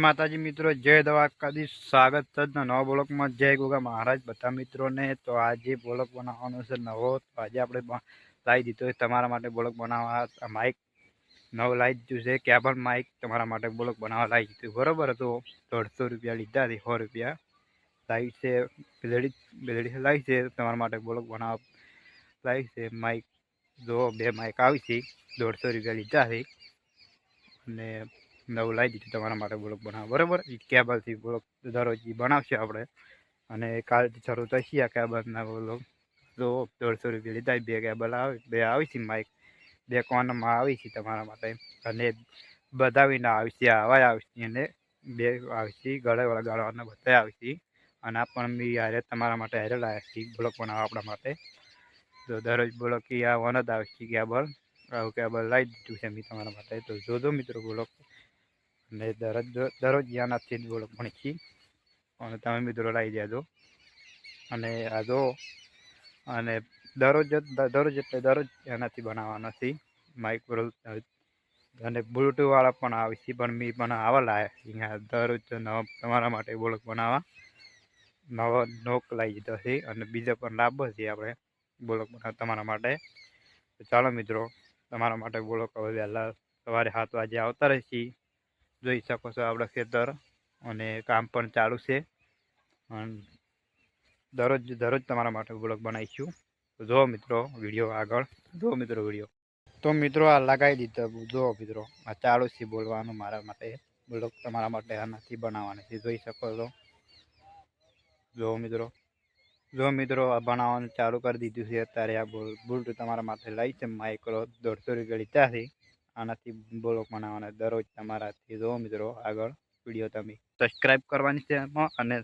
માતાજી મિત્રો, જય દ્વારકાધીશ. સ્વાગત છે નવા બ્લોકમાં. જય ગોગા મહારાજ બધા મિત્રોને. તો આજે બ્લોક બનાવવાનો છે નવો. તો આજે આપણે લાવી દીધો તમારા માટે બ્લોક બનાવવા. માઇક નવો લાવી દીધું છે. કેબલ માઇક તમારા માટે બ્લોક બનાવવા લાવી દીધું. બરોબર તો દોઢસો રૂપિયા લીધા હતી સો રૂપિયા. લાવી છે, બેલડી બેલડી લાવી છે. તમારા માટે બ્લોક બનાવવા લાવી છે. માઇક જો બે માઇક આવી છે, દોઢસો રૂપિયા લીધા હતી અને નવું લાવી દીધું તમારા માટે બ્લોક બનાવવા. બરાબર? એ કેબલથી બ્લોક દરરોજ એ બનાવશે આપણે. અને કાલથી શરૂ થશે આ કેબલના બ્લોક તો દોઢસો રૂપિયા લીધા, બે કેબલ આવે, બે આવી છે માઇક બે કોનમાં આવી છે તમારા માટે. અને બધાવીને આવી આવા આવશે અને બે આવશે ગળેવાળા ગાળવાના બધા આવી અને આ પણ બી હારે તમારા માટે હારે લાવ્યા છે બ્લોક બનાવવા આપણા માટે. તો દરરોજ બ્લોક કે આ વન જ આવશે કેબલ. આવું કેબલ લાવી દીધું છે મેં તમારા માટે. તો જોજો મિત્રો બ્લોક અને દરરોજ દરરોજ યાનાથી જ બ્લોક ભણી અને તમે મિત્રો લાવી દેજો અને આ જો, અને દરરોજ દરરોજ એટલે દરરોજ એનાથી બનાવવાનો છે. માઇક પર અને બ્લુટૂથવાળા પણ આવે છે, પણ મેં પણ આવા લાયા અહીંયા દરરોજ તમારા માટે બોલક બનાવવા નવો નોક લાવી દીધો છે અને બીજો પણ લાભો છે આપણે બોલક બનાવવા તમારા માટે. ચાલો મિત્રો, તમારા માટે બ્લોક હવે વહેલા સવારે સાત વાગે આવતા રહેશે. જોઈ શકો છો આપણે ખેતર અને કામ પણ ચાલુ છે. દરરોજ દરરોજ તમારા માટે બ્લોગ બનાવીશું. તો જુઓ મિત્રો વીડિયો આગળ. જુઓ મિત્રો વીડિયો. તો મિત્રો આ લગાવી દીધો જુઓ મિત્રો, આ ચાલુ છે બોલવાનું મારા માટે. બ્લોગ તમારા માટે આનાથી બનાવવાની છે. જોઈ શકો છો. જુઓ મિત્રો. જો મિત્રો, આ બનાવવાનું ચાલુ કરી દીધું છે. અત્યારે આ બોલ બુલ્ટ તમારા માટે લઈ છે. માઇક્રો દોઢસો રૂપિયા લીધા છે. આનાથી બ્લોગ બનાવવાના. દરરોજ તમારાથી જો મિત્રો આગળ વીડિયો તમે સબસ્ક્રાઈબ કરવાની છે એમાં અને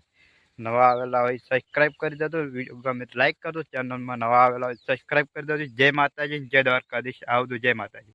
નવા આવેલા હોય સબસ્ક્રાઈબ કરી દેજો. વીડિયો ગમે લાઈક કરજો. ચેનલમાં નવા આવેલા હોય સબસ્ક્રાઈબ કરી દેજો. જય માતાજી. જય દ્વારકાધીશ. આવજો. જય માતાજી.